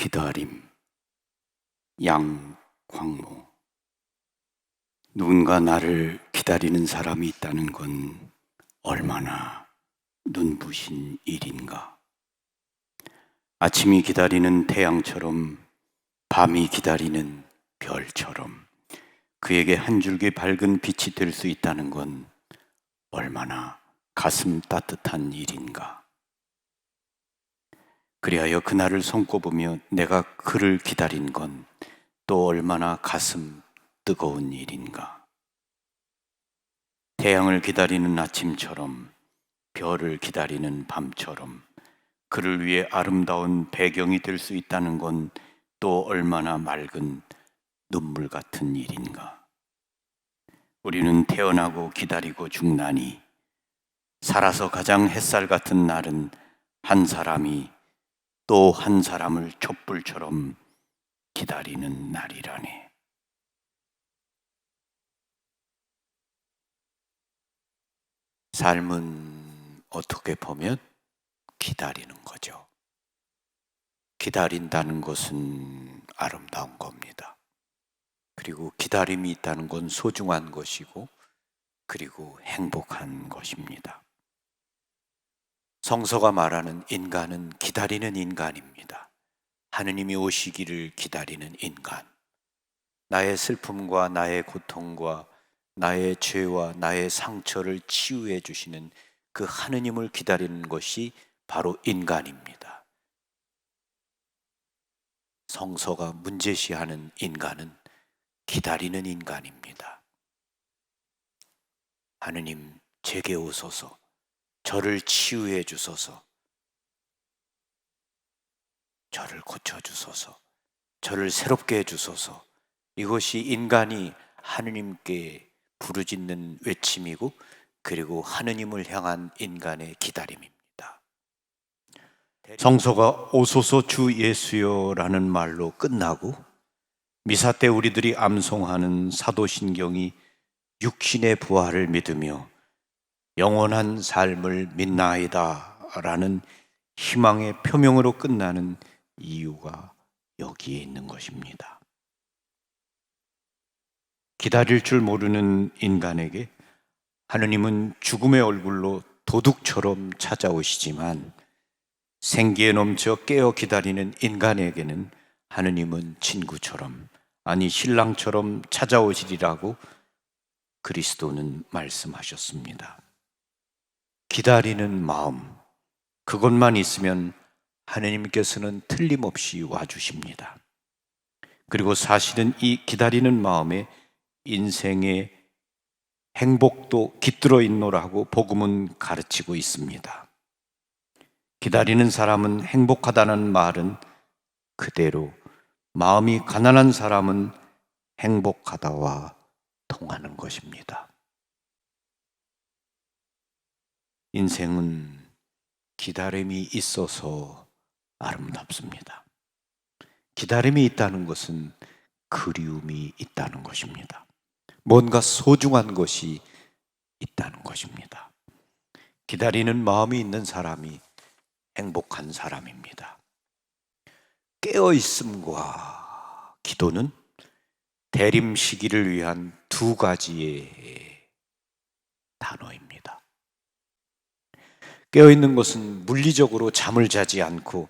기다림 양광모 누군가 나를 기다리는 사람이 있다는 건 얼마나 눈부신 일인가. 아침이 기다리는 태양처럼 밤이 기다리는 별처럼 그에게 한 줄기 밝은 빛이 될 수 있다는 건 얼마나 가슴 따뜻한 일인가. 그리하여 그날을 손꼽으며 내가 그를 기다린 건 또 얼마나 가슴 뜨거운 일인가. 태양을 기다리는 아침처럼 별을 기다리는 밤처럼 그를 위해 아름다운 배경이 될 수 있다는 건 또 얼마나 맑은 눈물 같은 일인가. 우리는 태어나고 기다리고 죽나니 살아서 가장 햇살 같은 날은 한 사람이 또 한 사람을 촛불처럼 기다리는 날이라네. 삶은 어떻게 보면 기다리는 거죠. 기다린다는 것은 아름다운 겁니다. 그리고 기다림이 있다는 건 소중한 것이고, 그리고 행복한 것입니다. 성서가 말하는 인간은 기다리는 인간입니다. 하느님이 오시기를 기다리는 인간. 나의 슬픔과 나의 고통과 나의 죄와 나의 상처를 치유해 주시는 그 하느님을 기다리는 것이 바로 인간입니다. 성서가 문제시하는 인간은 기다리는 인간입니다. 하느님, 제게 오소서, 저를 치유해 주소서, 저를 고쳐 주소서, 저를 새롭게 해 주소서. 이것이 인간이 하느님께 부르짖는 외침이고 그리고 하느님을 향한 인간의 기다림입니다. 성서가 오소서 주 예수여라는 말로 끝나고 미사 때 우리들이 암송하는 사도신경이 육신의 부활을 믿으며 영원한 삶을 믿나이다라는 희망의 표명으로 끝나는 이유가 여기에 있는 것입니다. 기다릴 줄 모르는 인간에게 하느님은 죽음의 얼굴로 도둑처럼 찾아오시지만 생기에 넘쳐 깨어 기다리는 인간에게는 하느님은 친구처럼 아니 신랑처럼 찾아오시리라고 그리스도는 말씀하셨습니다. 기다리는 마음, 그것만 있으면 하느님께서는 틀림없이 와주십니다. 그리고 사실은 이 기다리는 마음에 인생의 행복도 깃들어 있노라고 복음은 가르치고 있습니다. 기다리는 사람은 행복하다는 말은 그대로 마음이 가난한 사람은 행복하다와 통하는 것입니다. 인생은 기다림이 있어서 아름답습니다. 기다림이 있다는 것은 그리움이 있다는 것입니다. 뭔가 소중한 것이 있다는 것입니다. 기다리는 마음이 있는 사람이 행복한 사람입니다. 깨어 있음과 기도는 대림 시기를 위한 두 가지의 단어입니다. 깨어 있는 것은 물리적으로 잠을 자지 않고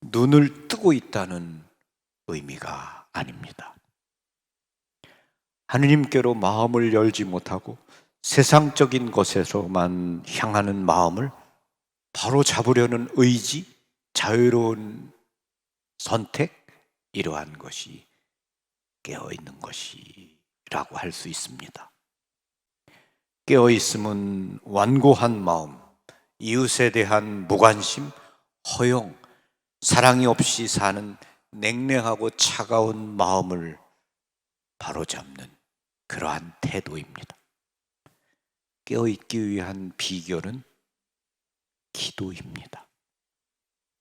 눈을 뜨고 있다는 의미가 아닙니다. 하느님께로 마음을 열지 못하고 세상적인 것에서만 향하는 마음을 바로 잡으려는 의지, 자유로운 선택, 이러한 것이 깨어 있는 것이라고 할 수 있습니다. 깨어 있음은 완고한 마음, 이웃에 대한 무관심, 허용, 사랑이 없이 사는 냉랭하고 차가운 마음을 바로잡는 그러한 태도입니다. 깨어있기 위한 비결은 기도입니다.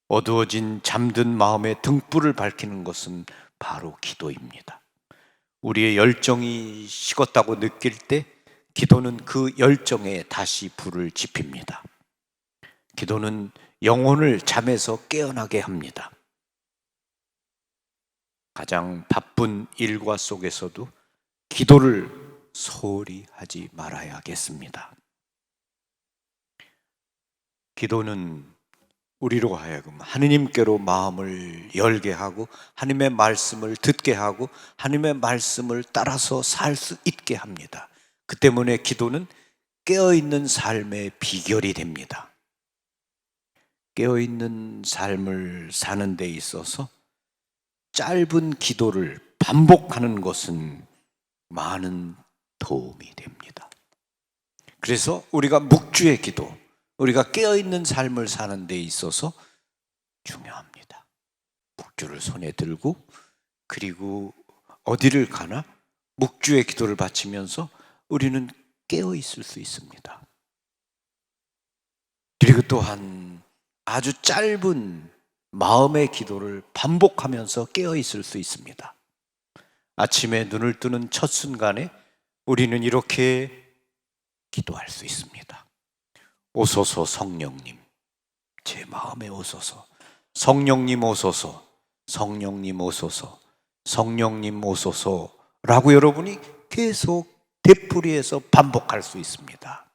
어두워진 잠든 마음의 등불을 밝히는 것은 바로 기도입니다. 우리의 열정이 식었다고 느낄 때 기도는 그 열정에 다시 불을 지핍니다. 기도는 영혼을 잠에서 깨어나게 합니다. 가장 바쁜 일과 속에서도 기도를 소홀히 하지 말아야겠습니다. 기도는 우리로 하여금 하느님께로 마음을 열게 하고 하나님의 말씀을 듣게 하고 하나님의 말씀을 따라서 살 수 있게 합니다. 그 때문에 기도는 깨어있는 삶의 비결이 됩니다. 깨어있는 삶을 사는 데 있어서 짧은 기도를 반복하는 것은 많은 도움이 됩니다. 그래서 우리가 묵주의 기도, 우리가 깨어있는 삶을 사는 데 있어서 중요합니다. 묵주를 손에 들고 그리고 어디를 가나 묵주의 기도를 바치면서 우리는 깨어 있을 수 있습니다. 그리고 또한 아주 짧은 마음의 기도를 반복하면서 깨어 있을 수 있습니다. 아침에 눈을 뜨는 첫 순간에 우리는 이렇게 기도할 수 있습니다. 오소서 성령님, 제 마음에 오소서. 성령님 오소서, 성령님 오소서, 성령님 오소서 라고 여러분이 계속 되풀이해서 반복할 수 있습니다.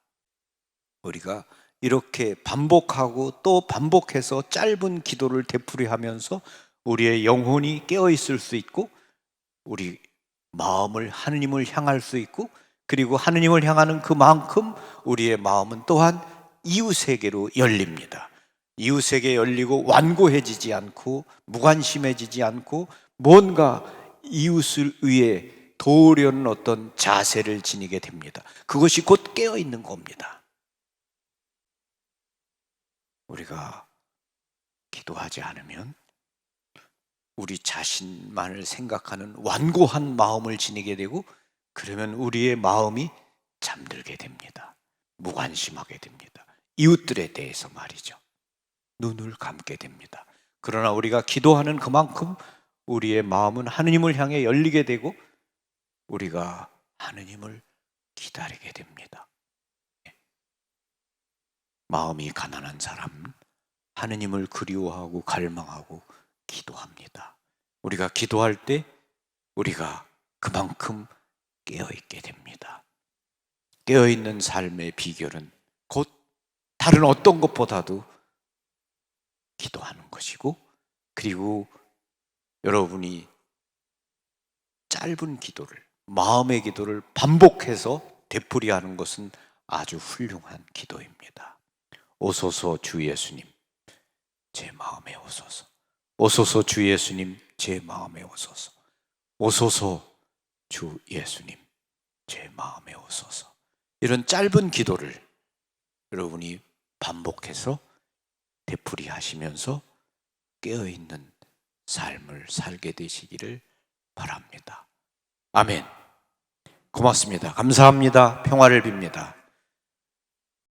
우리가 이렇게 반복하고 또 반복해서 짧은 기도를 되풀이하면서 우리의 영혼이 깨어 있을 수 있고 우리 마음을 하느님을 향할 수 있고 그리고 하느님을 향하는 그만큼 우리의 마음은 또한 이웃에게로 열립니다. 이웃에게 열리고 완고해지지 않고 무관심해지지 않고 뭔가 이웃을 위해 도우려는 어떤 자세를 지니게 됩니다. 그것이 곧 깨어 있는 겁니다. 우리가 기도하지 않으면 우리 자신만을 생각하는 완고한 마음을 지니게 되고 그러면 우리의 마음이 잠들게 됩니다. 무관심하게 됩니다. 이웃들에 대해서 말이죠. 눈을 감게 됩니다. 그러나 우리가 기도하는 그만큼 우리의 마음은 하느님을 향해 열리게 되고 우리가 하느님을 기다리게 됩니다. 마음이 가난한 사람은 하느님을 그리워하고 갈망하고 기도합니다. 우리가 기도할 때 우리가 그만큼 깨어 있게 됩니다. 깨어 있는 삶의 비결은 곧 다른 어떤 것보다도 기도하는 것이고 그리고 여러분이 짧은 기도를 마음의 기도를 반복해서 되풀이하는 것은 아주 훌륭한 기도입니다. 오소서 주 예수님, 제 마음에 오소서. 오소서 주 예수님, 제 마음에 오소서. 오소서 주 예수님, 제 마음에 오소서. 이런 짧은 기도를 여러분이 반복해서 되풀이 하시면서 깨어있는 삶을 살게 되시기를 바랍니다. 아멘. 고맙습니다. 감사합니다. 평화를 빕니다.